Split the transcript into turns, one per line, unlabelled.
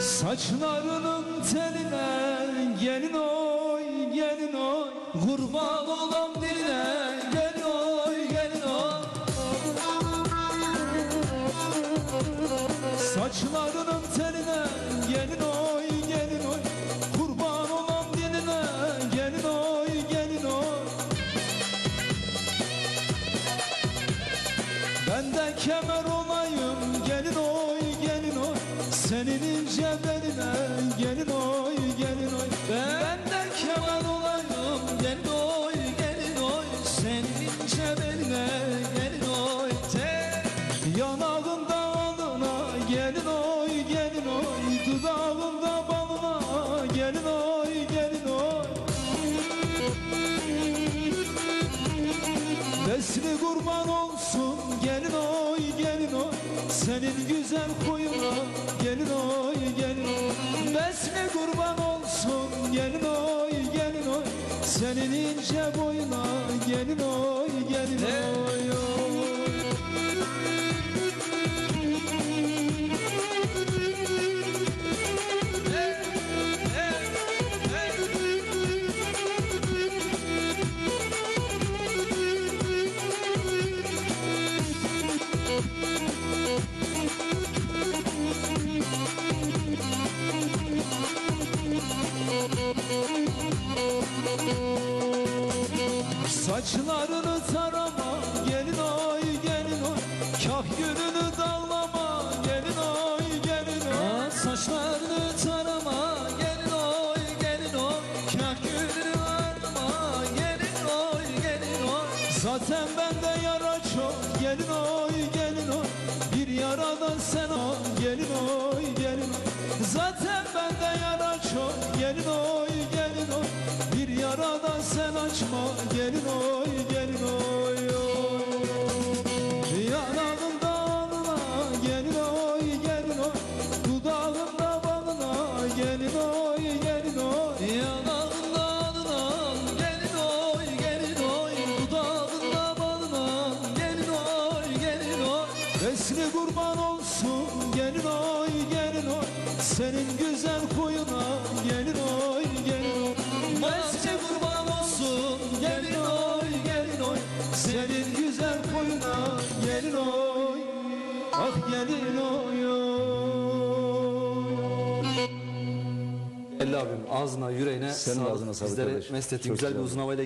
Saçlarının teline gelin oy gelin oy. Kurban olan diline gelin oy gelin oy. Saçlarının teline gelin oy gelin oy. Kurban olan diline gelin oy gelin oy. Ben de kemer olayım Senin ince beline gelin oy gelin oy. Ben de kemer olayım gelin oy gelin oy. Senin ince beline gelin oy. Te Yanağında alına gelin oy gelin oy. Dudağında balına gelin oy gelin oy. Nesli kurban olsun gelin oy gelin oy Senin güzel koyuna gelin oy gelin Nesli kurban olsun gelin oy gelin oy. Senin ince boyuna gelin oy gelin oy Saçlarını tarama gelin oy gelin oy. Kah gülünü dallama gelin oy gelin oy. Saçlarını tarama gelin oy gelin oy. Kah gülünü dallama gelin oy gelin oy. Zaten bende yara çok gelin oy gelin oy. Bir yaradan sen ol gelin oy gelin oy. Zaten bende yara çok gelin oy yaradan sen açma gelin oy gelin oy oy. Yanağında alına gelin oy gelin oy. Dudağında balına gelin oy gelin oy. Yanağında alına gelin oy gelin oy. Dudağında balına gelin oy gelin oy. Resli kurban olsun gelin oy gelin oy Ah gelin oy oy
Elli abim ağzına yüreğine
Senin
sağlık.
ağzına sağlık
Bizlere
kardeşim. Çok
Güzel bir
güzel.
uzun havayla